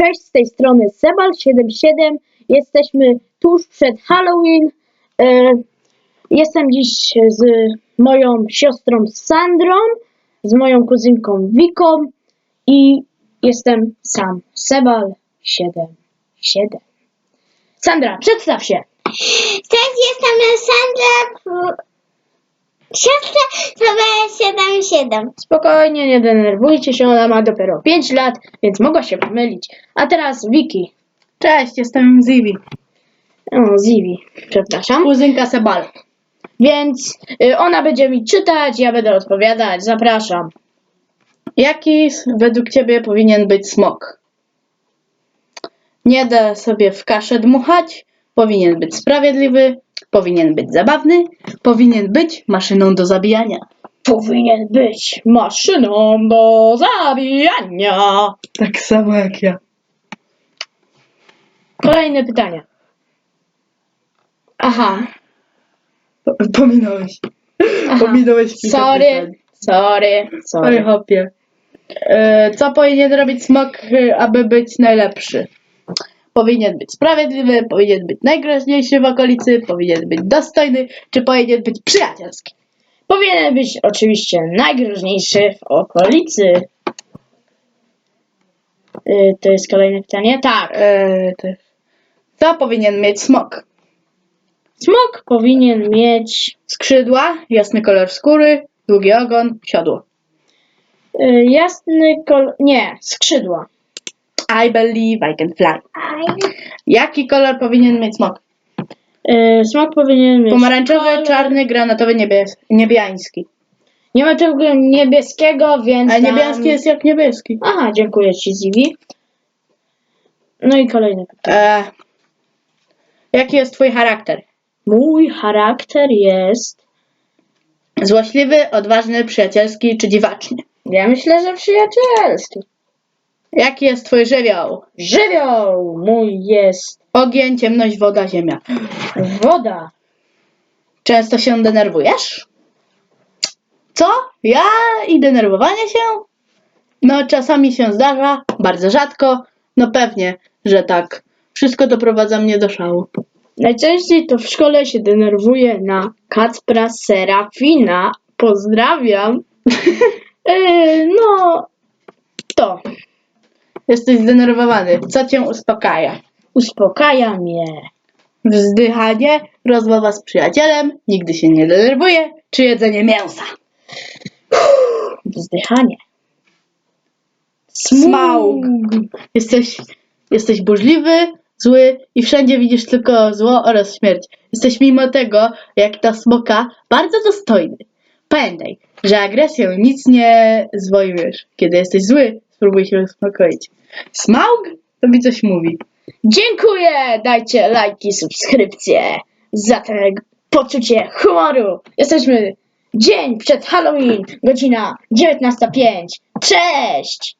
Cześć, z tej strony Sebal77. Jesteśmy tuż przed Halloween. E, Jestem dziś z moją siostrą Sandrą, z moją kuzynką Wiką i jestem sam Sebal77. Sandra, przedstaw się. Cześć, jestem Sandra, Siostra sobie 77. Spokojnie, nie denerwujcie się, ona ma dopiero 5 lat, więc mogła się pomylić. A teraz Wiki. Cześć, jestem Zivi, O, Zivi, przepraszam. kuzynka Sebal. Więc y, ona będzie mi czytać, ja będę odpowiadać. Zapraszam. Jaki s- według ciebie powinien być smok? Nie da sobie w kaszę dmuchać, powinien być sprawiedliwy, powinien być zabawny, powinien być maszyną do zabijania. Powinien być maszyną do zabijania. Tak samo jak ja. Kolejne pytanie. Aha, Pominąłeś. aha. Pominąłeś kilka Sorry, pytań. sorry, Oj, sorry. hopie. E, Co powinien robić smok, aby być najlepszy? Powinien być sprawiedliwy, powinien być najgroźniejszy w okolicy, powinien być dostojny, czy powinien być przyjacielski? Powinien być oczywiście najgroźniejszy w okolicy. Y, To jest kolejne pytanie. Tak. E, też. Co powinien mieć smok? Smok powinien mieć Skrzydła, jasny kolor skóry, długi ogon, siodło. y, jasny kolor. Nie, skrzydła. I believe I can fly. Jaki kolor powinien mieć smok? Y, Smok powinien mieć. Pomarańczowy, kolor- czarny, granatowy, niebies niebiański. Nie ma tego niebieskiego, więc. A dam- niebieski jest jak niebieski. Aha, dziękuję Ci, Zivi. No i kolejne pytanie. E, jaki jest twój charakter? Mój charakter jest. Złośliwy, odważny, przyjacielski czy dziwaczny? Ja myślę, że przyjacielski. Jaki jest twój żywioł? Żywioł mój jest Ogień, ciemność, woda, ziemia. woda. Często się denerwujesz? Co? Ja i denerwowanie się? No, czasami się zdarza, bardzo rzadko. No pewnie, że tak. Wszystko doprowadza mnie do szału. Najczęściej to w szkole się denerwuję na Kacpra Serafina. Pozdrawiam. Yy, no, to Jesteś zdenerwowany. Co cię uspokaja? uspokaja mnie. Wzdychanie, rozmowa z przyjacielem, nigdy się nie denerwuje, czy jedzenie mięsa. Wzdychanie. Smaug. Jesteś, jesteś burzliwy, zły i wszędzie widzisz tylko zło oraz śmierć. Jesteś mimo tego, jak ta smoka, bardzo dostojny. Pamiętaj, że agresją nic nie zwojujesz. Kiedy jesteś zły, spróbuj się uspokoić. Smaug to mi coś mówi. Dziękuję! Dajcie lajki, subskrypcje za to poczucie humoru. Jesteśmy dzień przed Halloween, godzina 19.05. Cześć!